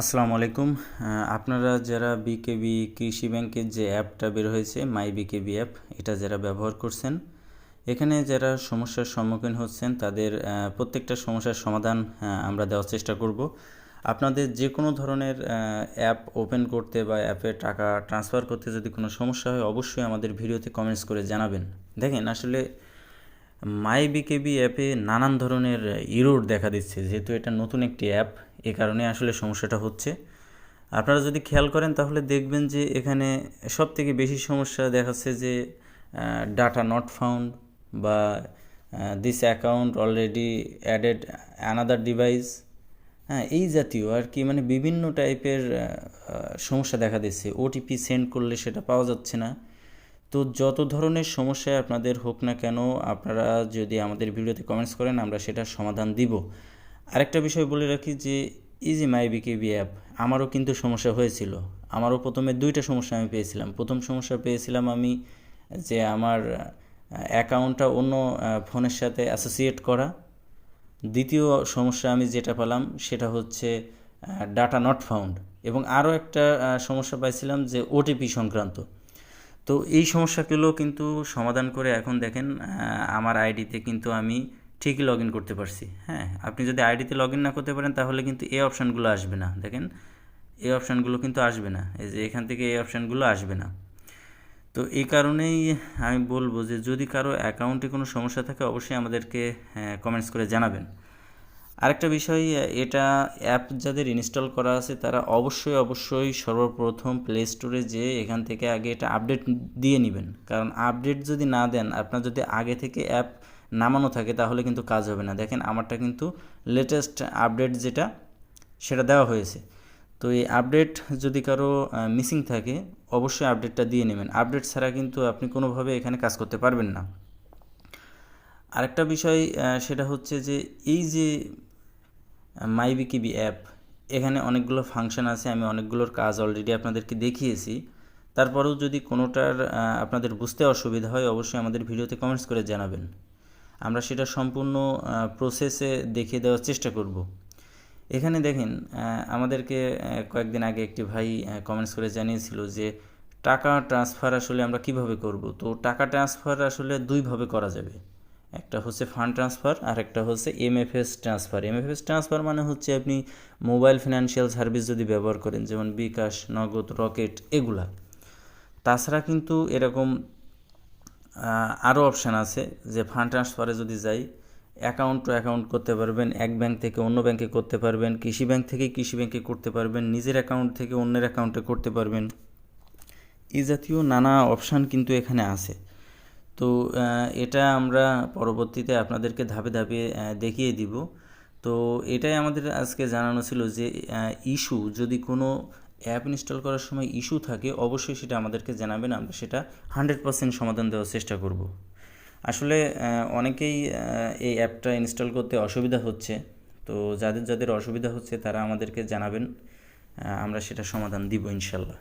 আসসালামু আলাইকুম। আপনারা যারা বিকেবি কৃষি ব্যাংকের যে অ্যাপটা বের হয়েছে মাই বিকেবি অ্যাপ, এটা যারা ব্যবহার করছেন, এখানে যারা সমস্যার সম্মুখীন হচ্ছেন, তাদের প্রত্যেকটা সমস্যার সমাধান আমরা দেওয়ার চেষ্টা করব। আপনাদের যে কোনো ধরনের অ্যাপ ওপেন করতে বা অ্যাপে টাকা ট্রান্সফার করতে যদি কোনো সমস্যা হয়, অবশ্যই আমাদের ভিডিওতে কমেন্টস করে জানাবেন। দেখেন, আসলে মাই বিকেবি অ্যাপে নানান ধরনের ইরোড দেখা দিচ্ছে, যেহেতু এটা নতুন একটি অ্যাপ এ কারণে আসলে সমস্যাটা হচ্ছে। আপনারা যদি খেয়াল করেন তাহলে দেখবেন যে এখানে সব থেকে বেশি সমস্যা দেখাচ্ছে যে ডাটা নট ফাউন্ড বা this account already added another device হ্যাঁ এই জাতীয় আর কি মানে বিভিন্ন টাইপের সমস্যা দেখা দিচ্ছে। ওটিপি সেন্ড করলে সেটা পাওয়া যাচ্ছে না। তো যত ধরনের সমস্যায় আপনাদের হোক না কেন, আপনারা যদি আমাদের ভিডিওতে কমেন্টস করেন, আমরা সেটার সমাধান দিব। আরেকটা বিষয় বলে রাখি যে ইজি মাই বিকেবি অ্যাপ আমারও কিন্তু সমস্যা হয়েছিল। আমারও প্রথমে দুইটা সমস্যা আমি পেয়েছিলাম। প্রথম সমস্যা পেয়েছিলাম আমি যে আমার অ্যাকাউন্টটা অন্য ফোনের সাথে অ্যাসোসিয়েট করা। দ্বিতীয় সমস্যা আমি যেটা পেলাম সেটা হচ্ছে ডাটা নট ফাউন্ড এবং আরও একটা সমস্যা পাইছিলাম যে ওটিপি সংক্রান্ত। তো এই সমস্যাগুলো কিন্তু সমাধান করে এখন দেখেন আমার আইডিতে কিন্তু আমি ঠিকই লগ ইন করতে পারছি। হ্যাঁ আপনি যদি আইডিতে লগ ইন না করতে পারেন, তাহলে কিন্তু এই অপশানগুলো আসবে না। দেখেন, এই অপশানগুলো কিন্তু আসবে না। এই যে এখান থেকে এই অপশানগুলো আসবে না। তো এই কারণেই আমি বলব যে, যদি কারও অ্যাকাউন্টে কোনো সমস্যা থাকে, অবশ্যই আমাদেরকে কমেন্টস করে জানাবেন। আরেকটা বিষয়, এটা অ্যাপ যাদের ইনস্টল করা আছে, তারা অবশ্যই অবশ্যই সর্বপ্রথম প্লে স্টোরে যে এখান থেকে আগে এটা আপডেট দিয়ে নেবেন। কারণ আপডেট যদি না দেন, আপনার যদি আগে থেকে অ্যাপ নামানো থাকে তাহলে কিন্তু কাজ হবে না। দেখেন আমারটা কিন্তু লেটেস্ট আপডেট যেটা, সেটা দেওয়া হয়েছে। তো এই আপডেট যদি কারও মিসিং থাকে, অবশ্যই আপডেটটা দিয়ে নেবেন। আপডেট ছাড়া কিন্তু আপনি কোনোভাবে এখানে কাজ করতে পারবেন না। আরেকটা বিষয় সেটা হচ্ছে যে এই যে মাই বিকিবি অ্যাপ এখানে অনেকগুলো ফাংশন আছে, আমি অনেকগুলোর কাজ অলরেডি আপনাদেরকে দেখিয়েছি। তারপরেও যদি কোনোটার আপনাদের বুঝতে অসুবিধা হয়, অবশ্যই আমাদের ভিডিওতে কমেন্টস করে জানাবেন। আমরা সেটা সম্পূর্ণ প্রসেসে দেখিয়ে দেওয়ার চেষ্টা করব। এখানে দেখেন আমাদেরকে কয়েকদিন আগে একটি ভাই কমেন্টস করে জানিয়েছিল যে টাকা ট্রান্সফার আসলে আমরা কীভাবে করব? তো টাকা ট্রান্সফার আসলে দুইভাবে করা যাবে। একটা হচ্ছে ফান্ড ট্রান্সফার আর একটা হচ্ছে এমএফএস ট্রান্সফার এমএফএস ট্রান্সফার মানে হচ্ছে আপনি মোবাইল ফিনান্সিয়াল সার্ভিস যদি ব্যবহার করেন, যেমন বিকাশ, নগদ, রকেট, এগুলা। তাছাড়া কিন্তু এরকম আরও অপশান আছে যে ফান্ড ট্রান্সফারে যদি যাই অ্যাকাউন্ট টু অ্যাকাউন্ট করতে পারবেন, এক ব্যাংক থেকে অন্য ব্যাংকে করতে পারবেন, কৃষি ব্যাংক থেকে কৃষি ব্যাংকে করতে পারবেন, নিজের অ্যাকাউন্ট থেকে অন্যের অ্যাকাউন্টে করতে পারবেন। এই জাতীয় নানা অপশান কিন্তু এখানে আছে। তো এটা আমরা পরবর্তীতে আপনাদেরকে ধাপে ধাপে দেখিয়ে দিব। তো, এটাই আমাদের আজকে জানানো ছিল যে ইস্যু যদি কোনো অ্যাপ ইনস্টল করার সময় ইস্যু থাকে, অবশ্যই সেটা আমাদেরকে জানাবেন। আমরা সেটা হান্ড্রেড পার্সেন্ট সমাধান দেওয়ার চেষ্টা করব। আসলে অনেকেই এই অ্যাপটা ইনস্টল করতে অসুবিধা হচ্ছে। তো যাদের যাদের অসুবিধা হচ্ছে তারা আমাদেরকে জানাবেন। আমরা সেটা সমাধান দিব ইনশাল্লাহ।